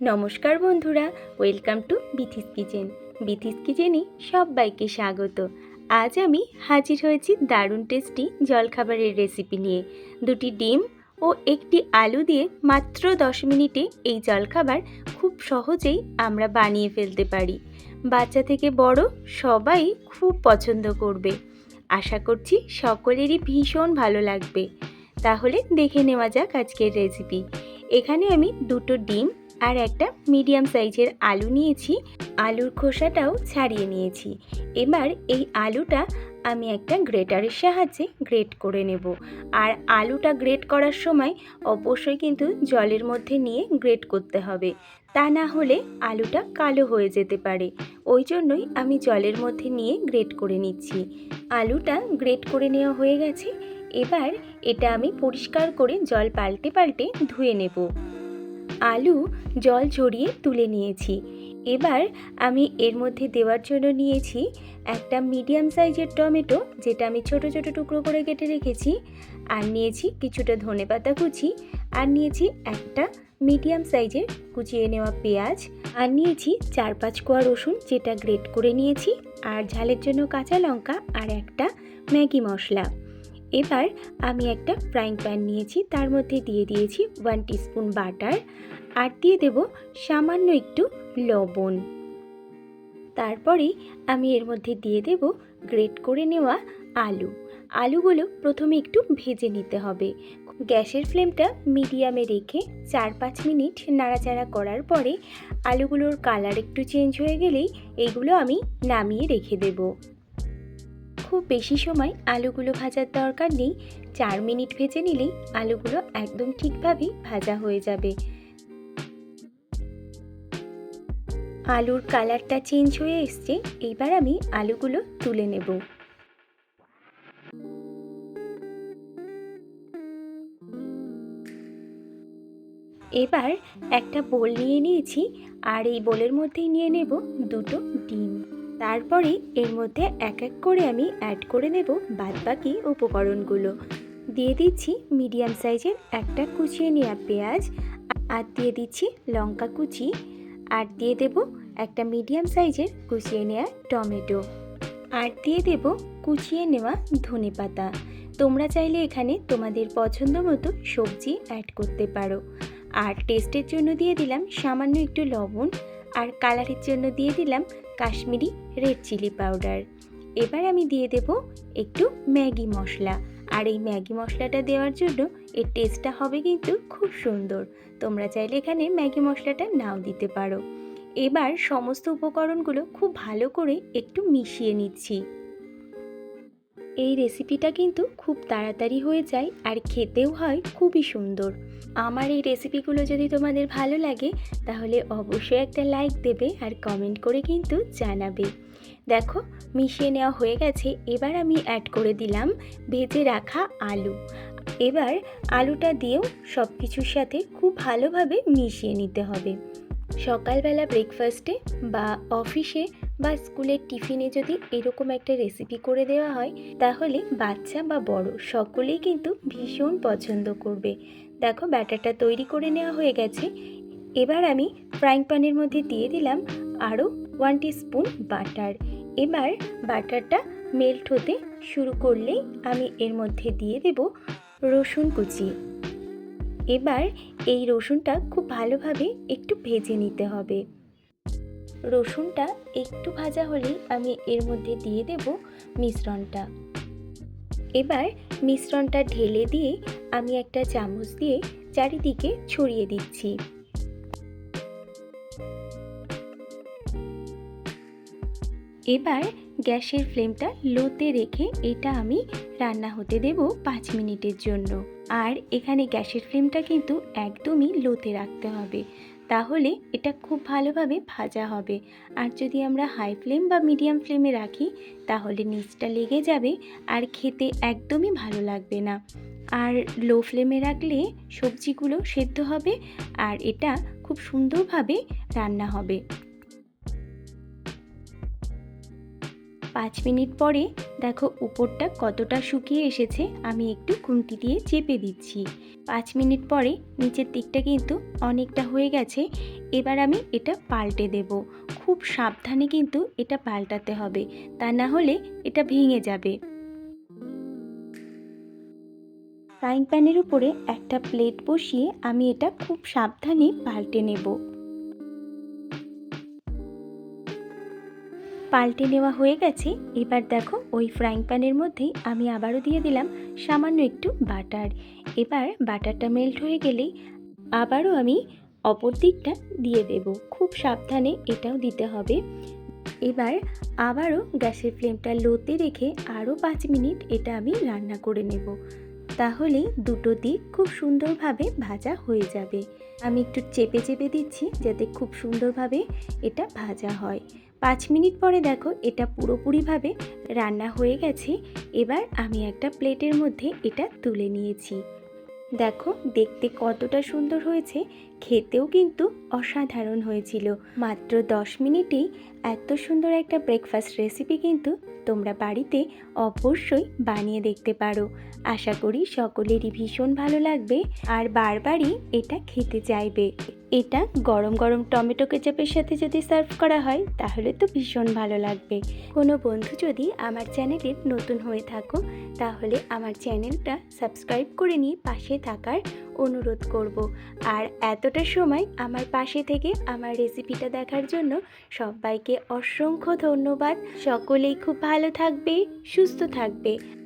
নমস্কার বন্ধুরা, welcome to Bithi's kitchen. Bithi's কিচেনে সবাইকে স্বাগত। আজ আমি হাজির হয়েছি দারুণ টেস্টি জলখাবারের রেসিপি নিয়ে। দুটি ডিম ও একটি আলু দিয়ে মাত্র দশ মিনিটে এই জলখাবার খুব সহজেই আমরা বানিয়ে ফেলতে পারি। বাচ্চা থেকে বড় সবাই খুব পছন্দ করবে। আশা করছি সকলেরই ভীষণ ভালো লাগবে। তাহলে দেখে নেওয়া যাক আজকের রেসিপি। এখানে আমি দুটো ডিম আর একটা মিডিয়াম সাইজের আলু নিয়েছি। আলুর খোসাটাও ছাড়িয়ে নিয়েছি। এবার এই আলুটা আমি একটা গ্রেটারের সাহায্যে গ্রেট করে নেব। আর আলুটা গ্রেট করার সময় অবশ্যই কিন্তু জলের মধ্যে নিয়ে গ্রেট করতে হবে। তা না হলে আলুটা কালো হয়ে যেতে পারে। ওই জন্যই আমি জলের মধ্যে নিয়ে গ্রেট করে নিচ্ছি। আলুটা গ্রেট করে নেওয়া হয়ে গেছে। এবার এটা আমি পরিষ্কার করে জল পাল্টে পাল্টে ধুয়ে নেব। আলু, জল ঝরিয়ে তুলে নিয়েছি। এবার আমি এর মধ্যে দেওয়ার জন্য নিয়েছি একটা মিডিয়াম সাইজের টমেটো, যেটা আমি ছোট ছোট টুকরো করে কেটে রেখেছি। আর নিয়েছি কিছুটা ধনেপাতা কুচি, আর নিয়েছি একটা মিডিয়াম সাইজের কুচিয়ে নেওয়া পেঁয়াজ। আর নিয়েছি চার পাঁচ কোয়া রসুন, যেটা গ্রেট করে নিয়েছি। আর ঝালের জন্য কাঁচা লঙ্কা আর একটা ম্যাগি মশলা। এবার আমি একটা ফ্রাইং প্যান নিয়েছি, তার মধ্যে দিয়ে দিয়েছি ওয়ান টিস্পুন বাটার আর দিয়ে দেব সামান্য একটু লবণ। তারপরে আমি এর মধ্যে দিয়ে দেব গ্রেট করে নেওয়া আলু। আলুগুলো প্রথমে একটু ভেজে নিতে হবে। গ্যাসের ফ্লেমটা মিডিয়ামে রেখে চার পাঁচ মিনিট নাড়াচাড়া করার পরে আলুগুলোর কালার একটু চেঞ্জ হয়ে গেলেই এইগুলো আমি নামিয়ে রেখে দেবো। খুব বেশি সময় আলুগুলো ভাজার দরকার নেই। চার মিনিট ভেজে নিলেই আলুগুলো একদম ঠিকভাবেই ভাজা হয়ে যাবে। আলুর কালারটা চেঞ্জ হয়ে এসছে, এবার আমি আলুগুলো তুলে নেব। এবার একটা বোল নিয়ে নিয়েছি, আর এই বোলের মধ্যেই নিয়ে নেব দুটো ডিম। তারপরে এর মধ্যে এক এক করে আমি অ্যাড করে দেব বাদবাকি উপকরণগুলো। দিয়ে দিচ্ছি মিডিয়াম সাইজের একটা কুচিয়ে নেওয়া পেঁয়াজ, আর দিয়ে দিচ্ছি লঙ্কা কুচি, আর দিয়ে দেব একটা মিডিয়াম সাইজের কুচিয়ে নেওয়া টমেটো। আর দিয়ে দেব কুচিয়ে নেওয়া ধনে পাতা। তোমরা চাইলে এখানে তোমাদের পছন্দ মতো সবজি অ্যাড করতে পারো। আর টেস্টের জন্য দিয়ে দিলাম সামান্য একটু লবণ আর কালারের জন্য দিয়ে দিলাম কাশ্মীরি রেড চিলি পাউডার। এবার আমি দিয়ে দেব একটু ম্যাগি মশলা। আর এই ম্যাগি মশলাটা দেওয়ার জন্য এর টেস্টটা হবে কিন্তু খুব সুন্দর। তোমরা চাইলে এখানে ম্যাগি মশলাটা নাও দিতে পারো। এবার সমস্ত উপকরণগুলো খুব ভালো করে একটু মিশিয়ে নিচ্ছি। এই রেসিপিটা কিন্তু খুব তাড়াতাড়ি হয়ে যায় আর খেতেও হয় খুবই সুন্দর। আমার এই রেসিপিগুলো যদি তোমাদের ভালো লাগে, তাহলে অবশ্যই একটা লাইক দেবে আর কমেন্ট করে কিন্তু জানাবে। দেখো, মিশিয়ে নেওয়া হয়ে গেছে। এবার আমি অ্যাড করে দিলাম ভেজে রাখা আলু। এবার আলুটা দিয়েও সব কিছুর সাথে খুব ভালোভাবে মিশিয়ে নিতে হবে। সকালবেলা ব্রেকফাস্টে বা অফিসে বা স্কুলের টিফিনে যদি এরকম একটা রেসিপি করে দেওয়া হয়, তাহলে বাচ্চা বা বড় সকলেই কিন্তু ভীষণ পছন্দ করবে। দেখো ব্যাটারটা তৈরি করে নেওয়া হয়ে গেছে। এবার আমি ফ্রাইং প্যানের মধ্যে দিয়ে দিলাম আরও ওয়ান স্পুন বাটার এবার বাটারটা মেল্ট হতে শুরু করলেই আমি এর মধ্যে দিয়ে দেব রসুন কুচি। এবার এই রসুনটা খুব ভালোভাবে একটু ভেজে নিতে হবে। রসুনটা একটু ভাজা হলেই আমি এর মধ্যে দিয়ে দেব মিশ্রণটা। এবার মিশ্রণটা ঢেলে দিয়ে আমি একটা চামচ দিয়ে চারিদিকে ছড়িয়ে দিচ্ছি। এবার গ্যাসের ফ্লেমটা লোতে রেখে এটা আমি রান্না হতে দেব পাঁচ মিনিটের জন্য। আর এখানে গ্যাসের ফ্লেমটা কিন্তু একদমই লোতে রাখতে হবে। তাহলে এটা খুব ভালোভাবে ভাজা হবে। আর যদি আমরা হাই ফ্লেম বা মিডিয়াম ফ্লেমে রাখি, তাহলে নিচটা লেগে যাবে আর খেতে একদমই ভালো লাগবে না। আর লো ফ্লেমে রাখলে সবজিগুলো সেদ্ধ হবে আর এটা খুব সুন্দরভাবে রান্না হবে। পাঁচ মিনিট পরে দেখো, উপরটা কতটা শুকিয়ে এসেছে, আমি একটু খুন্তি দিয়ে চেপে দিচ্ছি। পাঁচ মিনিট পরে নিচের দিকটা কিন্তু অনেকটা হয়ে গেছে, এবার আমি এটা পাল্টে দেব। খুব সাবধানে কিন্তু এটা পাল্টাতে হবে, তা না হলে এটা ভেঙে যাবে। ফ্রাইং প্যানের উপরে একটা প্লেট বসিয়ে আমি এটা খুব সাবধানে পাল্টে নেব। পাল্টে নেওয়া হয়ে গেছে। এবার দেখো ওই ফ্রাইং প্যানের মধ্যেই আমি আবারও দিয়ে দিলাম সামান্য একটু বাটার। এবার বাটারটা মেল্ট হয়ে গেলেই আবারও আমি অপর দিকটা দিয়ে দেব। খুব সাবধানে এটাও দিতে হবে। এবার আবারও গ্যাসের ফ্লেমটা লোতে রেখে আরও পাঁচ মিনিট এটা আমি রান্না করে নেব। তাহলেই দুটো দিক খুব সুন্দরভাবে ভাজা হয়ে যাবে। আমি একটু চেপে চেপে দিচ্ছি যাতে খুব সুন্দরভাবে এটা ভাজা হয়। পাঁচ মিনিট পরে দেখো এটা পুরোপুরিভাবে রান্না হয়ে গেছে। এবার আমি একটা প্লেটের মধ্যে এটা তুলে নিয়েছি। দেখো দেখতে কতটা সুন্দর হয়েছে। খেতেও কিন্তু অসাধারণ হয়েছিল। মাত্র দশ মিনিটেই এত সুন্দর একটা ব্রেকফাস্ট রেসিপি কিন্তু তোমরা বাড়িতে অবশ্যই বানিয়ে দেখতে পারো। আশা করি সকলেরই ভীষণ ভালো লাগবে আর বারবারই এটা খেতে চাইবে। এটা গরম গরম টমেটো কেচাপের সাথে যদি সার্ভ করা হয়, তাহলে তো ভীষণ ভালো লাগবে। কোনো বন্ধু যদি আমার চ্যানেলের নতুন হয়ে থাকো, তাহলে আমার চ্যানেলটা সাবস্ক্রাইব করে নিয়ে পাশে থাকার অনুরোধ করব। আর এতটা সময় আমার পাশে থেকে আমার রেসিপিটা দেখার জন্য সবাইকে অসংখ্য ধন্যবাদ। সকলেই খুব ভালো থাকবে, সুস্থ থাকবে।